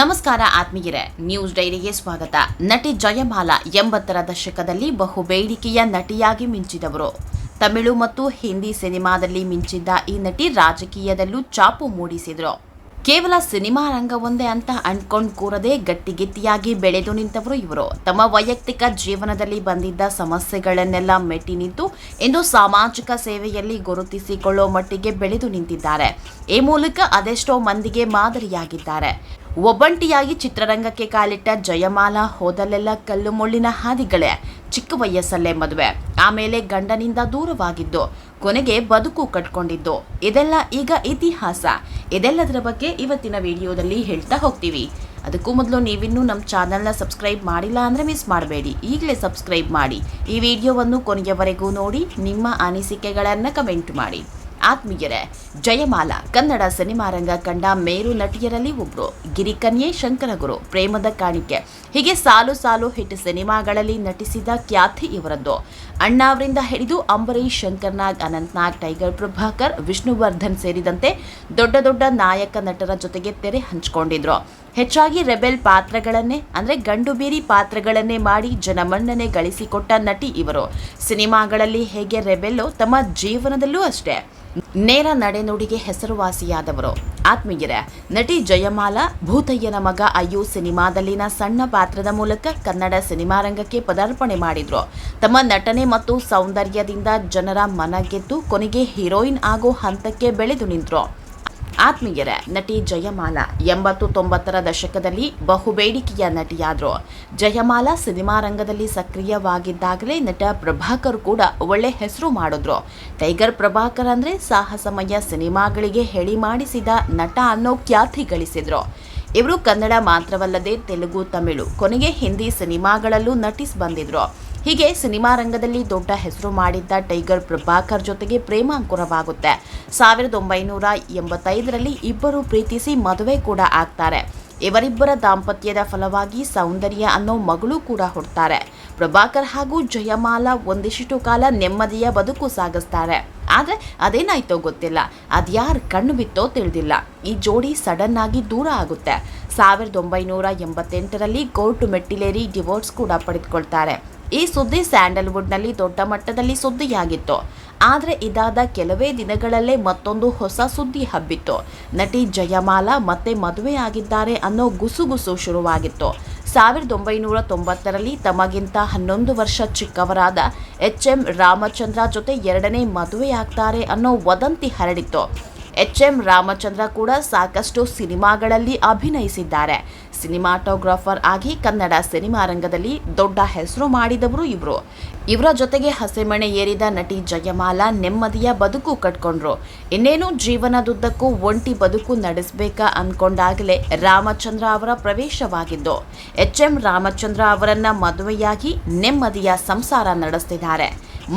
ನಮಸ್ಕಾರ ಆತ್ಮೀಯರೇ, ನ್ಯೂಸ್ ಡೈರಿಗೆ ಸ್ವಾಗತ. ನಟಿ ಜಯಮಾಲಾ ಎಂಬತ್ತರ ದಶಕದಲ್ಲಿ ಬಹು ಬೇಡಿಕೆಯ ನಟಿಯಾಗಿ ಮಿಂಚಿದವರು. ತಮಿಳು ಮತ್ತು ಹಿಂದಿ ಸಿನಿಮಾದಲ್ಲಿ ಮಿಂಚಿದ್ದ ಈ ನಟಿ ರಾಜಕೀಯದಲ್ಲೂ ಚಾಪು ಮೂಡಿಸಿದರು. ಕೇವಲ ಸಿನಿಮಾ ರಂಗವೊಂದೇ ಅಂತ ಅಂದ್ಕೊಂಡು ಕೂರದೆ ಗಟ್ಟಿಗಿಟ್ಟಿಯಾಗಿ ಬೆಳೆದು ನಿಂತವರು ಇವರು. ತಮ್ಮ ವೈಯಕ್ತಿಕ ಜೀವನದಲ್ಲಿ ಬಂದಿದ್ದ ಸಮಸ್ಯೆಗಳನ್ನೆಲ್ಲ ಮೆಟ್ಟಿ ನಿಂತು ಇಂದು ಸಾಮಾಜಿಕ ಸೇವೆಯಲ್ಲಿ ಗುರುತಿಸಿಕೊಳ್ಳೋ ಮಟ್ಟಿಗೆ ಬೆಳೆದು ನಿಂತಿದ್ದಾರೆ. ಈ ಮೂಲಕ ಅದೆಷ್ಟೋ ಮಂದಿಗೆ ಮಾದರಿಯಾಗಿದ್ದಾರೆ. ಒಬ್ಬಂಟಿಯಾಗಿ ಚಿತ್ರರಂಗಕ್ಕೆ ಕಾಲಿಟ್ಟ ಜಯಮಾಲಾ ಹೋದಲ್ಲೆಲ್ಲ ಕಲ್ಲು ಮುಳ್ಳಿನ ಹಾದಿಗಳೇ. ಚಿಕ್ಕ ವಯಸ್ಸಲ್ಲೇ ಮದುವೆ. ಆಮೇಲೆ ಗಂಡನಿಂದ ದೂರವಾಗಿದ್ದು, ಕೊನೆಗೆ ಬದುಕು ಕಟ್ಕೊಂಡಿದ್ದು. ಇದೆಲ್ಲ ಈಗ ಇತಿಹಾಸ. ಇದೆಲ್ಲದರ ಬಗ್ಗೆ ಇವತ್ತಿನ ವಿಡಿಯೋದಲ್ಲಿ ಹೇಳ್ತಾ ಹೋಗ್ತೀವಿ. ಅದಕ್ಕೂ ಮೊದಲು ನೀವಿನ್ನೂ ನಮ್ಮ ಚಾನಲ್ನ ಸಬ್ಸ್ಕ್ರೈಬ್ ಮಾಡಿಲ್ಲ ಅಂದರೆ ಮಿಸ್ ಮಾಡಬೇಡಿ. ಈಗಲೇ ಸಬ್ಸ್ಕ್ರೈಬ್ ಮಾಡಿ. ಈ ವಿಡಿಯೋವನ್ನು ಕೊನೆಯವರೆಗೂ ನೋಡಿ, ನಿಮ್ಮ ಅನಿಸಿಕೆಗಳನ್ನು ಕಮೆಂಟ್ ಮಾಡಿ. ಆತ್ಮೀಯರೇ, ಜಯಮಾಲಾ, ಕನ್ನಡ ಸಿನಿಮಾ ರಂಗ ಕಂಡ ಮೇರು ನಟಿಯರಲ್ಲಿ ಒಬ್ರು. ಗಿರಿಕನ್ಯೆ ಶಂಕರಗುರು ಪ್ರೇಮದ ಕಾಣಿಕೆ. ಹೀಗೆ ಸಾಲು ಸಾಲು ಹಿಟ್ ಸಿನಿಮಾಗಳಲ್ಲಿ ನಟಿಸಿದ ಖ್ಯಾತಿ ಇವರದ್ದು. ಅಣ್ಣಾವರಿಂದ ಹಿಡಿದು ಅಂಬರೀಶ್ ಶಂಕರ್ನಾಗ್ ಅನಂತ್ನಾಗ್ ಟೈಗರ್ ಪ್ರಭಾಕರ್, ವಿಷ್ಣುವರ್ಧನ್ ಸೇರಿದಂತೆ ದೊಡ್ಡ ದೊಡ್ಡ ನಾಯಕ ನಟರ ಜೊತೆಗೆ ತೆರೆ ಹಂಚಿಕೊಂಡಿದ್ರು. ಹೆಚ್ಚಾಗಿ ರೆಬೆಲ್ ಪಾತ್ರಗಳನ್ನೇ, ಅಂದರೆ ಗಂಡು ಬೀರಿ ಪಾತ್ರಗಳನ್ನೇ ಮಾಡಿ ಜನಮನ್ನಣೆ ಗಳಿಸಿಕೊಟ್ಟ ನಟಿ ಇವರು. ಸಿನಿಮಾಗಳಲ್ಲಿ ಹೇಗೆ ರೆಬೆಲ್ಲೋ ತಮ್ಮ ಜೀವನದಲ್ಲೂ ಅಷ್ಟೇ. ನೇರ ನಡೆನುಡಿಗೆ ಹೆಸರುವಾಸಿಯಾದವರು. ಆತ್ಮೀಯರೇ, ನಟಿ ಜಯಮಾಲಾ, ಭೂತಯ್ಯನ ಮಗ ಅಯ್ಯು ಸಿನಿಮಾದಲ್ಲಿನ ಸಣ್ಣ ಪಾತ್ರದ ಮೂಲಕ ಕನ್ನಡ ಸಿನಿಮಾ ರಂಗಕ್ಕೆ ಪದಾರ್ಪಣೆ ಮಾಡಿದ್ರು. ತಮ್ಮ ನಟನೆ ಮತ್ತು ಸೌಂದರ್ಯದಿಂದ ಜನರ ಮನ ಗೆದ್ದು ಕೊನೆಗೆ ಹೀರೋಯಿನ್ ಆಗೋ ಹಂತಕ್ಕೆ ಬೆಳೆದು ನಿಂತರು. ಆತ್ಮೀಯರೇ ನಟಿ ಜಯಮಾಲಾ ಎಂಬತ್ತು ತೊಂಬತ್ತರ ದಶಕದಲ್ಲಿ ಬಹುಬೇಡಿಕೆಯ ನಟಿಯಾದರು. ಜಯಮಾಲಾ ಸಿನಿಮಾ ರಂಗದಲ್ಲಿ ಸಕ್ರಿಯವಾಗಿದ್ದಾಗಲೇ ನಟ ಪ್ರಭಾಕರ್ ಕೂಡ ಒಳ್ಳೆ ಹೆಸರು ಮಾಡಿದ್ರು. ಟೈಗರ್ ಪ್ರಭಾಕರ್ ಅಂದ್ರೆ ಸಾಹಸಮಯ ಸಿನಿಮಾಗಳಿಗೆ ಹೇಳಿ ಮಾಡಿಸಿದ ನಟ ಅನ್ನೋ ಖ್ಯಾತಿ ಗಳಿಸಿದ್ರು. ಇವರು ಕನ್ನಡ ಮಾತ್ರವಲ್ಲದೆ ತೆಲುಗು, ತಮಿಳು ಕೊನೆಗೆ ಹಿಂದಿ ಸಿನಿಮಾಗಳಲ್ಲೂ ನಟಿಸಿ ಬಂದಿದ್ರು. ಹೀಗೆ ಸಿನಿಮಾ ರಂಗದಲ್ಲಿ ದೊಡ್ಡ ಹೆಸರು ಮಾಡಿದ್ದ ಟೈಗರ್ ಪ್ರಭಾಕರ್ ಜೊತೆಗೆ ಪ್ರೇಮಾಂಕುರವಾಗುತ್ತೆ ಸಾವಿರದ ಒಂಬೈನೂರ ಎಂಬತ್ತೈದರಲ್ಲಿ ಇಬ್ಬರು ಪ್ರೀತಿಸಿ ಮದುವೆ ಕೂಡ ಆಗ್ತಾರೆ. ಇವರಿಬ್ಬರ ದಾಂಪತ್ಯದ ಫಲವಾಗಿ ಸೌಂದರ್ಯ ಅನ್ನೋ ಮಗಳು ಕೂಡ ಹುಡ್ತಾರೆ ಪ್ರಭಾಕರ್ ಹಾಗೂ ಜಯಮಾಲಾ ಒಂದಿಷ್ಟು ಕಾಲ ನೆಮ್ಮದಿಯ ಬದುಕು ಸಾಗಿಸ್ತಾರೆ. ಆದ್ರೆ ಅದೇನಾಯ್ತೋ ಗೊತ್ತಿಲ್ಲ. ಅದ್ಯಾರು ಕಣ್ಣು ಬಿತ್ತೋ ತಿಳಿದಿಲ್ಲ. ಈ ಜೋಡಿ ಸಡನ್ ಆಗಿ ದೂರ ಆಗುತ್ತೆ. ಸಾವಿರದ ಒಂಬೈನೂರ ಎಂಬತ್ತೆಂಟರಲ್ಲಿ ಕೋರ್ಟ್ ಮೆಟ್ಟಿಲೇರಿ ಡಿವೋರ್ಸ್ ಕೂಡ ಪಡೆದುಕೊಳ್ತಾರೆ. ಈ ಸುದ್ದಿ ಸ್ಯಾಂಡಲ್ವುಡ್ನಲ್ಲಿ ದೊಡ್ಡ ಮಟ್ಟದಲ್ಲಿ ಸುದ್ದಿಯಾಗಿತ್ತು. ಆದರೆ ಇದಾದ ಕೆಲವೇ ದಿನಗಳಲ್ಲೇ ಮತ್ತೊಂದು ಹೊಸ ಸುದ್ದಿ ಹಬ್ಬಿತ್ತು. ನಟಿ ಜಯಮಾಲಾ ಮತ್ತೆ ಮದುವೆ ಆಗಿದ್ದಾರೆ ಅನ್ನೋ ಗುಸುಗುಸು ಶುರುವಾಗಿತ್ತು. ಸಾವಿರದ ಒಂಬೈನೂರ ತೊಂಬತ್ತರಲ್ಲಿ ತಮಗಿಂತ ಹನ್ನೊಂದು ವರ್ಷ ಚಿಕ್ಕವರಾದ ಎಚ್ ಎಂ ರಾಮಚಂದ್ರ ಜೊತೆ ಎರಡನೇ ಮದುವೆಯಾಗ್ತಾರೆ ಅನ್ನೋ ವದಂತಿ ಹರಡಿತ್ತು. ಎಚ್ ಎಂ ರಾಮಚಂದ್ರ ಕೂಡ ಸಾಕಷ್ಟು ಸಿನಿಮಾಗಳಲ್ಲಿ ಅಭಿನಯಿಸಿದ್ದಾರೆ. ಸಿನಿಮಾಟೋಗ್ರಾಫರ್ ಆಗಿ ಕನ್ನಡ ಸಿನಿಮಾ ರಂಗದಲ್ಲಿ ದೊಡ್ಡ ಹೆಸರು ಮಾಡಿದವರು ಇವರು. ಇವರ ಜೊತೆಗೆ ಹಸೆಮಣೆ ಏರಿದ ನಟಿ ಜಯಮಾಲಾ ನೆಮ್ಮದಿಯ ಬದುಕು ಕಟ್ಕೊಂಡ್ರು. ಇನ್ನೇನು ಜೀವನದುದ್ದಕ್ಕೂ ಒಂಟಿ ಬದುಕು ನಡೆಸಬೇಕಾ ಅಂದ್ಕೊಂಡಾಗಲೇ ರಾಮಚಂದ್ರ ಅವರ ಪ್ರವೇಶವಾಗಿದ್ದು ಎಚ್ ಎಂ ರಾಮಚಂದ್ರ ಅವರನ್ನ ಮದುವೆಯಾಗಿ ನೆಮ್ಮದಿಯ ಸಂಸಾರ ನಡೆಸ್ತಿದ್ದಾರೆ.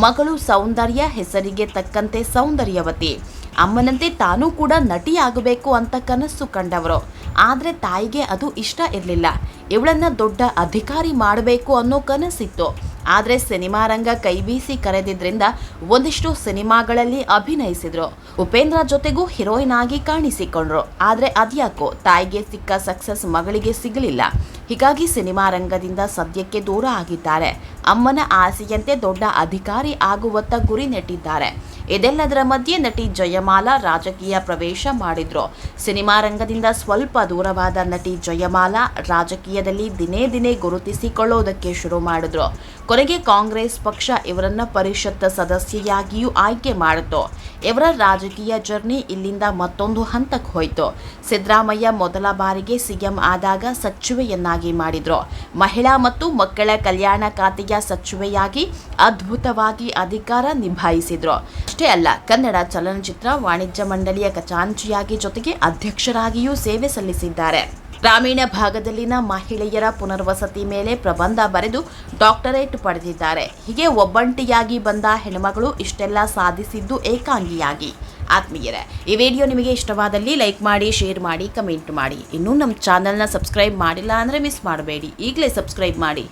ಮಗಳು ಸೌಂದರ್ಯ ಹೆಸರಿಗೆ ತಕ್ಕಂತೆ ಸೌಂದರ್ಯವತಿ. ಅಮ್ಮನಂತೆ ತಾನೂ ಕೂಡ ನಟಿ ಆಗಬೇಕು ಅಂತ ಕನಸು ಕಂಡವರು. ಆದರೆ ತಾಯಿಗೆ ಅದು ಇಷ್ಟ ಇರಲಿಲ್ಲ. ಇವಳನ್ನ ದೊಡ್ಡ ಅಧಿಕಾರಿ ಮಾಡಬೇಕು ಅನ್ನೋ ಕನಸಿತ್ತು. ಆದರೆ ಸಿನಿಮಾ ರಂಗ ಕೈ ಬೀಸಿ ಕರೆದಿದ್ದರಿಂದ ಒಂದಿಷ್ಟು ಸಿನಿಮಾಗಳಲ್ಲಿ ಅಭಿನಯಿಸಿದ್ರು. ಉಪೇಂದ್ರ ಜೊತೆಗೂ ಹೀರೋಯಿನ್ ಆಗಿ ಕಾಣಿಸಿಕೊಂಡ್ರು. ಆದರೆ ಅದ್ಯಾಕೋ, ತಾಯಿಗೆ ಸಿಕ್ಕ ಸಕ್ಸಸ್ ಮಗಳಿಗೆ ಸಿಗಲಿಲ್ಲ. ಹೀಗಾಗಿ ಸಿನಿಮಾ ರಂಗದಿಂದ ಸದ್ಯಕ್ಕೆ ದೂರ ಆಗಿದ್ದಾರೆ. ಅಮ್ಮನ ಆಸೆಯಂತೆ ದೊಡ್ಡ ಅಧಿಕಾರಿ ಆಗುವತ್ತ ಗುರಿ ನೆಟ್ಟಿದ್ದಾರೆ. ಇದೆಲ್ಲದರ ಮಧ್ಯೆ ನಟಿ ಜಯಮಾಲಾ ರಾಜಕೀಯ ಪ್ರವೇಶ ಮಾಡಿದ್ರು. ಸಿನಿಮಾ ರಂಗದಿಂದ ಸ್ವಲ್ಪ ದೂರವಾದ ನಟಿ ಜಯಮಾಲಾ ರಾಜಕೀಯದಲ್ಲಿ ದಿನೇ ದಿನೇ ಗುರುತಿಸಿಕೊಳ್ಳೋದಕ್ಕೆ ಶುರು ಮಾಡಿದ್ರು. ಕೊನೆಗೆ ಕಾಂಗ್ರೆಸ್ ಪಕ್ಷ ಇವರನ್ನ ಪರಿಷತ್ ಸದಸ್ಯೆಯಾಗಿಯೂ ಆಯ್ಕೆ ಮಾಡಿತು. ಇವರ ರಾಜಕೀಯ ಜರ್ನಿ ಇಲ್ಲಿಂದ ಮತ್ತೊಂದು ಹಂತಕ್ಕೆ ಹೋಯಿತು. ಸಿದ್ದರಾಮಯ್ಯ ಮೊದಲ ಬಾರಿಗೆ ಸಿಎಂ ಆದಾಗ ಸಚಿವೆಯನ್ನಾಗಿ ಮಾಡಿದ್ರು. ಮಹಿಳಾ ಮತ್ತು ಮಕ್ಕಳ ಕಲ್ಯಾಣ ಖಾತೆಯ ಸಚಿವೆಯಾಗಿ ಅದ್ಭುತವಾಗಿ ಅಧಿಕಾರ ನಿಭಾಯಿಸಿದ್ರು. ಅಷ್ಟೇ ಅಲ್ಲ, ಕನ್ನಡ ಚಲನಚಿತ್ರ ವಾಣಿಜ್ಯ ಮಂಡಳಿಯ ಖಜಾಂಚಿಯಾಗಿ ಜೊತೆಗೆ ಅಧ್ಯಕ್ಷರಾಗಿಯೂ ಸೇವೆ ಸಲ್ಲಿಸಿದ್ದಾರೆ. ಗ್ರಾಮೀಣ ಭಾಗದಲ್ಲಿನ ಮಹಿಳೆಯರ ಪುನರ್ವಸತಿ ಮೇಲೆ ಪ್ರಬಂಧ ಬರೆದು ಡಾಕ್ಟರೇಟ್ ಪಡೆದಿದ್ದಾರೆ. ಹೀಗೆ ಒಬ್ಬಂಟಿಯಾಗಿ ಬಂದ ಹೆಣ್ಮಗಳು ಇಷ್ಟೆಲ್ಲ ಸಾಧಿಸಿದ್ದು ಏಕಾಂಗಿಯಾಗಿ. ಆತ್ಮೀಯರೇ, ಈ ವಿಡಿಯೋ ನಿಮಗೆ ಇಷ್ಟವಾದಲ್ಲಿ ಲೈಕ್ ಮಾಡಿ, ಶೇರ್ ಮಾಡಿ, ಕಮೆಂಟ್ ಮಾಡಿ. ಇನ್ನೂ ನಮ್ಮ ಚಾನಲ್ನ ಸಬ್ಸ್ಕ್ರೈಬ್ ಮಾಡಿಲ್ಲ ಅಂದರೆ ಮಿಸ್ ಮಾಡಬೇಡಿ. ಈಗಲೇ ಸಬ್ಸ್ಕ್ರೈಬ್ ಮಾಡಿ.